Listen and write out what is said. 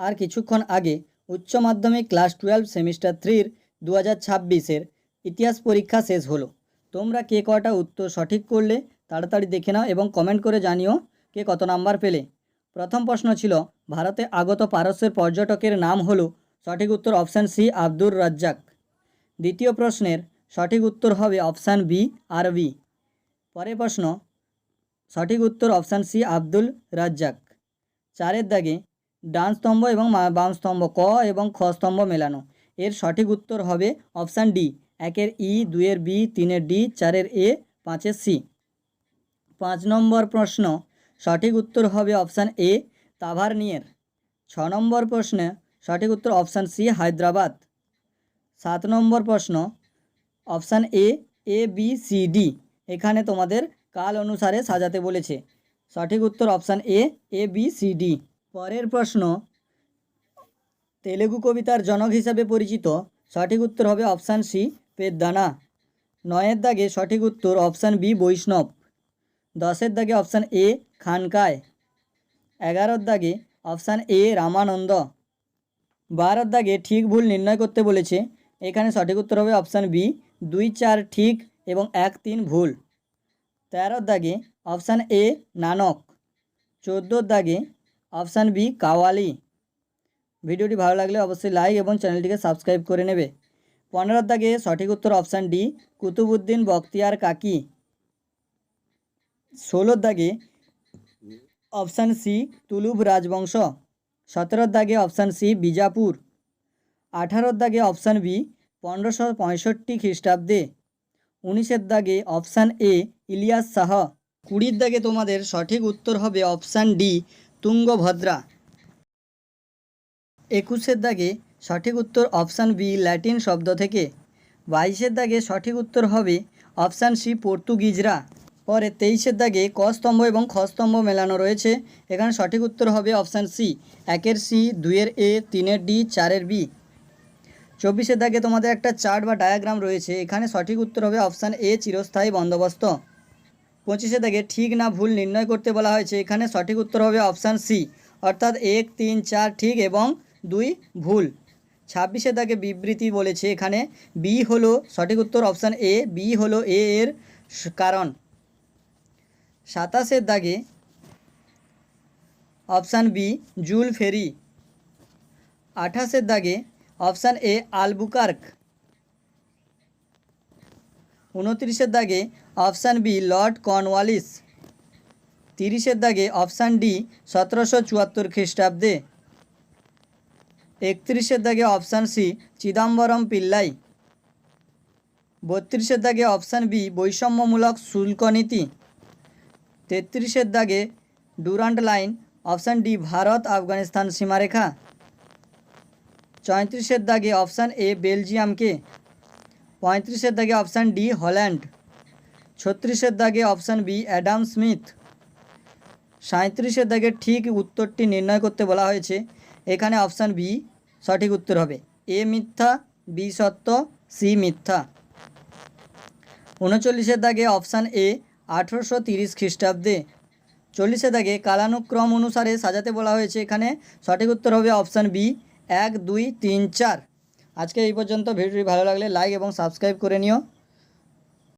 আর কিছুক্ষণ আগে উচ্চ মাধ্যমিক ক্লাস টুয়েলভ সেমিস্টার থ্রির দু হাজার ছাব্বিশের ইতিহাস পরীক্ষা শেষ হলো। তোমরা কে কটা উত্তর সঠিক করলে তাড়াতাড়ি দেখে নাও এবং কমেন্ট করে জানিও কে কত নাম্বার পেলে। প্রথম প্রশ্ন ছিল, ভারতে আগত পারস্যের পর্যটকের নাম হলো সঠিক উত্তর অপশান সি, আব্দুর রাজ্জাক। দ্বিতীয় প্রশ্নের সঠিক উত্তর হবে অপশান বি আরবি পরের প্রশ্ন, সঠিক উত্তর অপশান সি, আব্দুল রাজ্জাক। চারের দাগে ডান স্তম্ভ এবং বাম স্তম্ভ, ক এবং খ স্তম্ভ মেলানো। এর সঠিক উত্তর হবে অপশান ডি। একের ই দুয়ের বি, তিনের ডি, চারের এ, পাঁচের সি। পাঁচ নম্বর প্রশ্ন। সঠিক উত্তর হবে অপশান এ, তাভারনিয়ের। ছ নম্বর প্রশ্নে সঠিক উত্তর অপশান সি, হায়দ্রাবাদ। সাত নম্বর প্রশ্ন। Option A A, B, C, D. এখানে তোমাদের কাল অনুসারে সাজাতে বলেছে। সঠিক উত্তর option A A, B, C, D. পরের প্রশ্ন, তেলেগু কবিতার জনক হিসাবে পরিচিত, সঠিক উত্তর হবে অপশান সি, পেদ্দানা। নয়ের দাগে সঠিক উত্তর অপশান বি, বৈষ্ণব। দশের দাগে অপশান এ, খানকায়। এগারোর দাগে অপশান এ, রামানন্দ। বারোর দাগে ঠিক ভুল নির্ণয় করতে বলেছে, এখানে সঠিক উত্তর হবে অপশান বি, দুই চার ঠিক এবং এক তিন ভুল। তেরোর দাগে অপশান এ, নানক। চোদ্দোর দাগে অপশান বি, কাওয়ালি। ভিডিওটি ভালো লাগলে অবশ্যই লাইক এবং চ্যানেলটিকে সাবস্ক্রাইব করে নেবে। পনেরোর দাগে সঠিক উত্তর অপশান ডি, কুতুবুদ্দিন বখতিয়ার কাকি। ষোলোর দাগে অপশান সি, তুলুব রাজবংশ। সতেরোর দাগে অপশান সি, বিজাপুর। আঠারোর দাগে অপশান বি, পনেরোশো পঁয়ষট্টি খ্রিস্টাব্দে। উনিশের দাগে অপশান এ, ইলিয়াস শাহ কুড়ির দাগে তোমাদের সঠিক উত্তর হবে অপশান ডি তুঙ্গভদ্রা। একুশের দাগে সঠিক উত্তর অপশান বি, ল্যাটিন শব্দ থেকে। বাইশের দাগে সঠিক উত্তর হবে অপশান সি, পর্তুগিজরা। পরে তেইশের দাগে ক স্তম্ভ এবং খ স্তম্ভ মেলানো রয়েছে। এখানে সঠিক উত্তর হবে অপশান সি, একের সি, দুইয়ের এ, তিনের ডি, চারের বি। চব্বিশের দাগে তোমাদের একটা চার্ট বা ডায়াগ্রাম রয়েছে। এখানে সঠিক উত্তর হবে অপশান এ, চিরস্থায়ী বন্দোবস্ত। পঁচিশে দাগে ঠিক না ভুল নির্ণয় করতে বলা হয়েছে। এখানে সঠিক উত্তর হবে অপশান সি। অর্থাৎ এক, তিন, চার ঠিক এবং দুই ভুল। ছাব্বিশে দাগে বিবৃতি বলেছে এখানে বি হলো সঠিক উত্তর অপশান এ, বি হলো এ এর কারণ। সাতাশের দাগে অপশান বি জুল ফেরি আঠাশের দাগে অপশান এ, আলবুকার্ক। উনত্রিশের দাগে অপশান বি লর্ড কর্নওয়ালিস। তিরিশের দাগে অপশান ডি সতেরোশো চুয়াত্তর খ্রিস্টাব্দে। একত্রিশের দাগে অপশান সি চিদম্বরম পিল্লাই। বত্রিশের দাগে অপশান বি বৈষম্যমূলক শুল্ক নীতি। তেত্রিশের দাগে Durand line, option D Bharat Afghanistan সীমারেখা। চৌত্রিশের দাগে অপশান এ বেলজিয়ামকে। পঁয়ত্রিশের দাগে অপশান ডি হল্যান্ড, ছত্রিশের দাগে অপশান বি অ্যাডাম স্মিথ সাঁত্রিশের দাগে ঠিক উত্তরটি নির্ণয় করতে বলা হয়েছে। এখানে অপশান বি সঠিক উত্তর হবে। এ মিথ্যা, বি সত্য, সি মিথ্যা। উনচল্লিশের দাগে অপশান এ আঠেরোশো তিরিশ খ্রিস্টাব্দে। চল্লিশের দাগে কালানুক্রম অনুসারে সাজাতে বলা হয়েছে। এখানে সঠিক উত্তর হবে অপশান বি এক দুই তিন চার। আজকে এই পর্যন্ত ভিডিওটি ভালো লাগলে লাইক এবং সাবস্ক্রাইব করে নিও।